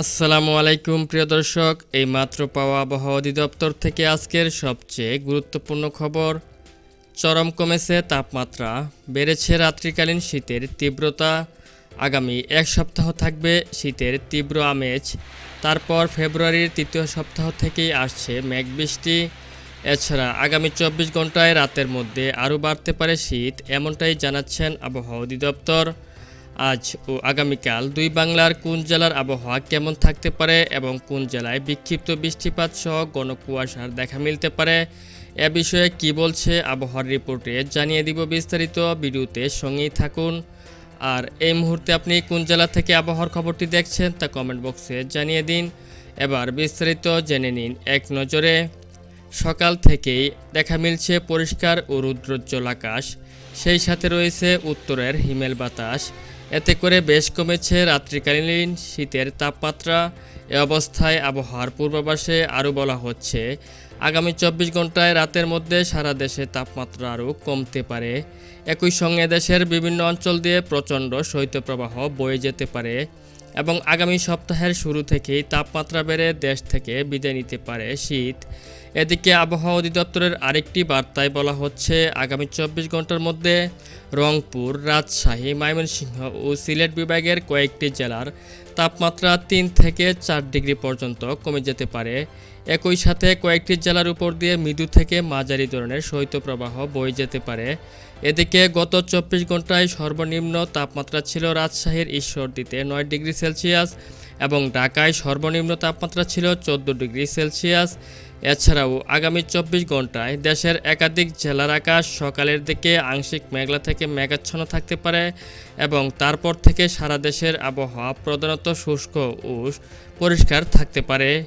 আসসালামু আলাইকুম, প্রিয় দর্শক। এই মাত্র পাওয়া আবহাওয়া অধিদপ্তর থেকে আজকের সবচেয়ে গুরুত্বপূর্ণ খবর, চরম কমেছে তাপমাত্রা, বেড়েছে রাত্রিকালীন শীতের তীব্রতা, আগামী এক সপ্তাহ থাকবে শীতের তীব্র আমেজ, তারপর ফেব্রুয়ারির তৃতীয় সপ্তাহ থেকেই আসছে মেঘ বৃষ্টি। এছাড়া আগামী চব্বিশ ঘন্টায় রাতের মধ্যে আরও বাড়তে পারে শীত, এমনটাই জানাচ্ছেন আবহাওয়া অধিদপ্তর। আজ ও আগামীকাল দুই বাংলার কোন জেলার আবহাওয়া কেমন থাকতে পারে এবং কোন জেলায় বিক্ষিপ্ত বৃষ্টিপাত সহ ঘন কুয়াশার দেখা মিলতে পারে, এ বিষয়ে কি বলছে আবহাওয়ার রিপোর্টে জানিয়ে দিব বিস্তারিত ভিডিওতে সঙ্গেই থাকুন। আর এই মুহূর্তে আপনি কোন জেলা থেকে আবহাওয়ার খবরটি দেখছেন তা কমেন্ট বক্সে জানিয়ে দিন। এবার বিস্তারিত জেনে নিন এক নজরে। সকাল থেকেই দেখা মিলছে পরিষ্কার ও রুদ্রোজ্জ্বল আকাশ, সেই সাথে রয়েছে উত্তরের হিমেল বাতাস এতে করে বেশ কমেছে রাত্রিকালীন শীতের তাপমাত্রা। এ অবস্থায় আবহাওয়ার পূর্বাভাসে আরও বলা হচ্ছে, আগামী চব্বিশ ঘন্টায় রাতের মধ্যে সারা দেশে তাপমাত্রা আরও কমতে পারে। একই সঙ্গে দেশের বিভিন্ন অঞ্চল দিয়ে প্রচণ্ড শৈত্যপ্রবাহ বয়ে যেতে পারে এবং আগামী সপ্তাহের শুরু থেকেই তাপমাত্রা বেড়ে দেশ থেকে বিদায় নিতে পারে শীত। এদিকে আবহাওয়া অধিদপ্তরের আরেকটি বার্তায় বলা হচ্ছে, আগামী চব্বিশ ঘণ্টার মধ্যে রংপুর, রাজশাহী, ময়মনসিংহ ও সিলেট বিভাগের কয়েকটি জেলার তাপমাত্রা তিন থেকে চার ডিগ্রি পর্যন্ত কমে যেতে পারে। একই সাথে কয়েকটি জেলার উপর দিয়ে মৃদু থেকে মাঝারি ধরনের শৈত্যপ্রবাহ বয়ে যেতে পারে। এদিকে গত চব্বিশ ঘন্টায় সর্বনিম্ন তাপমাত্রা ছিল রাজশাহীর ঈশ্বরদীতে নয় ডিগ্রি সেলসিয়াস এবং ঢাকায় সর্বনিম্ন তাপমাত্রা ছিল চোদ্দ ডিগ্রি সেলসিয়াস। এছাড়াও আগামী চব্বিশ ঘন্টায় দেশের একাধিক জেলার আকাশ সকালের দিকে আংশিক মেঘলা থেকে মেঘাচ্ছন্ন থাকতে পারে এবং তারপর থেকে সারা দেশের আবহাওয়া প্রধানত শুষ্ক ও পরিষ্কার থাকতে পারে।